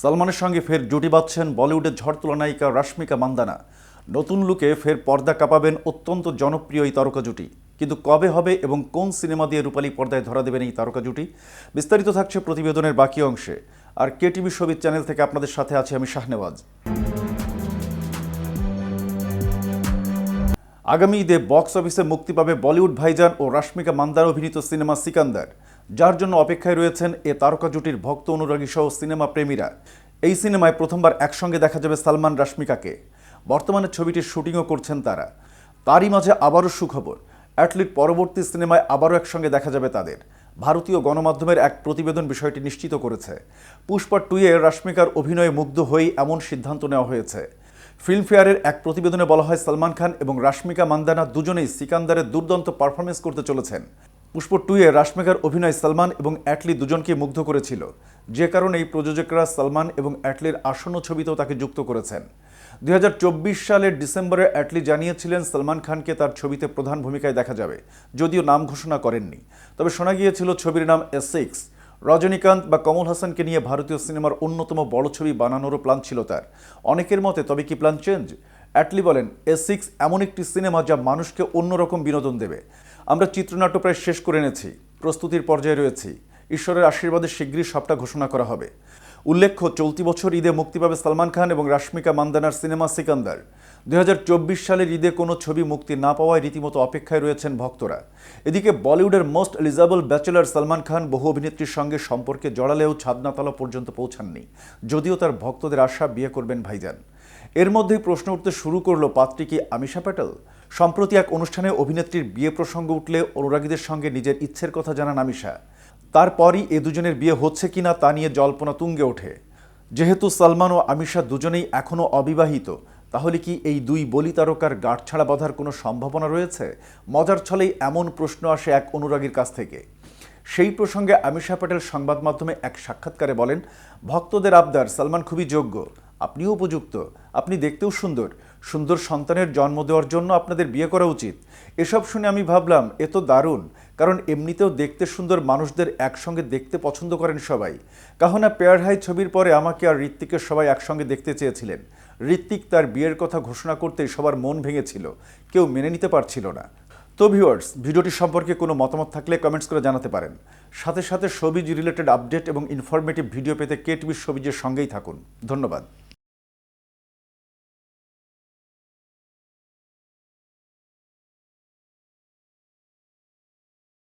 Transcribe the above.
সালমানের সঙ্গে ফের জুটি বাঁধছেন বলিউডের ঝড় তোলা নায়িকা রাশ্মিকা মান্দানা। নতুন লুকে ফের পর্দা কাঁপাবেন অত্যন্ত জনপ্রিয় এই তারকা জুটি। কিন্তু কবে হবে এবং কোন সিনেমা দিয়ে রূপালী পর্দায় ধরা দেবেন এই তারকা জুটি? বিস্তারিত থাকছে প্রতিবেদনের বাকি অংশে। আর কে টিভি সবিজ চ্যানেল থেকে আপনাদের সাথে আছি আমি শাহনেওয়াজ। আগামী ঈদে বক্স অফিসে মুক্তি পাবে বলিউড ভাইজান ও রাশ্মিকা মান্দার অভিনীত সিনেমা সিকান্দার। যার জন্য অপেক্ষায় রয়েছেন এ তারকা জুটির ভক্ত অনুরাগী সহ সিনেমা প্রেমীরা। এই সিনেমায় প্রথমবার একসঙ্গে দেখা যাবে সালমান রাশ্মিকাকে। বর্তমানে ছবিটির শুটিংও করছেন তারা। তারই মাঝে আবারও সুখবর অ্যাটলিট পরবর্তী সিনেমায় আবারও একসঙ্গে দেখা যাবে তাদের। ভারতীয় গণমাধ্যমের এক প্রতিবেদন বিষয়টি নিশ্চিত করেছে। পুষ্পা টুয়ে রাশ্মিকার অভিনয়ে মুগ্ধ হয়েই এমন সিদ্ধান্ত নেওয়া হয়েছে। ফিল্মফেয়ারের এক প্রতিবেদনে বলা হয়, সালমান খান এবং রাশ্মিকা মান্দানা দুজনেই সিকান্দারের দুর্দান্ত পারফরমেন্স করতে চলেছেন। পুষ্প টুয়ে রাশ্মিকার অভিনয় সালমান এবং অ্যাটলি দুজনকে মুগ্ধ করেছিল। যে কারণে এই প্রযোজকরা সালমান এবং অ্যাটলির আসন্ন ছবিতেও তাকে যুক্ত করেছেন। দুই হাজার চব্বিশ সালের ডিসেম্বরে অ্যাটলি জানিয়েছিলেন সালমান খানকে তার ছবিতে প্রধান ভূমিকায় দেখা যাবে, যদিও নাম ঘোষণা করেননি। তবে শোনা গিয়েছিল ছবির নাম এস সিক্স রজনীকান্ত বা কমল হাসানকে নিয়ে ভারতীয় সিনেমার অন্যতম বড় ছবি বানানোরও প্ল্যান ছিল তার। অনেকের মতে, তবে কি প্ল্যান চেঞ্জ? অ্যাটলি বলেন, এ সিক্স এমন একটি সিনেমা যা মানুষকে অন্যরকম বিনোদন দেবে। আমরা চিত্রনাট্য প্রায় শেষ করে এনেছি, প্রস্তুতির পর্যায়ে রয়েছি। ঈশ্বরের আশীর্বাদে শীঘ্রই সবটা ঘোষণা করা হবে। উল্লেখ্য, চলতি বছর ঈদে মুক্তি পাবে সালমান খান এবং রাশ্মিকা মান্দানার সিনেমা সিকান্দার। চব্বিশ সালের ঈদে কোনো ছবি মুক্তি না পাওয়ায় রীতিমতো অপেক্ষায় রয়েছেন ভক্তরা। এদিকে বলিউডের most eligible bachelor Salman Khan বহু অভিনেত্রীর সঙ্গে সম্পর্কে জড়ালেও ছাদনাতলা পর্যন্ত পৌঁছাননি, যদিও তার ভক্তদের আশা বিয়ে করবেন ভাইজান। এর মধ্যেই প্রশ্ন উঠতে শুরু করল পাত্রী কি আমিষা প্যাটেল। সম্প্রতি এক অনুষ্ঠানে অভিনেত্রীর বিয়ে প্রসঙ্গ উঠলে অনুরাগীদের সঙ্গে নিজের ইচ্ছের কথা জানান আমিষা। তারপরই এ দুজনের বিয়ে হচ্ছে কিনা তা নিয়ে জল্পনা তুঙ্গে ওঠে। যেহেতু সালমান ও আমিষা দুজনেই এখনও অবিবাহিত তাহলে কি এই দুই বলি তারকার গাঁটছাড়া বাঁধার কোনো সম্ভাবনা রয়েছে? মজার ছলেই এমন প্রশ্ন আসে এক অনুরাগীর কাছ থেকে। সেই প্রসঙ্গে আমিষা প্যাটেল সংবাদ মাধ্যমে এক সাক্ষাৎকারে বলেন, ভক্তদের আবদার, সালমান খুবই যোগ্য। আপনিও উপযুক্ত। আপনি দেখতেও সুন্দর। সুন্দর সন্তানের জন্ম দেওয়ার জন্য আপনাদের বিয়ে করা উচিত। এসব শুনে আমি ভাবলাম, এ তো দারুণ। কারণ এমনিতেও দেখতে সুন্দর মানুষদের একসঙ্গে দেখতে পছন্দ করেন সবাই। কাহনা পেয়ার হাই ছবির পরে আমাকে আর ঋত্বিকের সবাই একসঙ্গে দেখতে চেয়েছিলেন। ঋত্বিক তার বিয়ের কথা ঘোষণা করতেই সবার মন ভেঙেছিল। কেউ মেনে নিতে পারছিল না। তো ভিউয়ার্স ভিডিওটি সম্পর্কে কোনো মতামত থাকলে কমেন্টস করে জানাতে পারেন। সাথে সাথে সবিজ রিলেটেড আপডেট এবং ইনফরমেটিভ ভিডিও পেতে কে টিভির সবিজের সঙ্গেই থাকুন। ধন্যবাদ।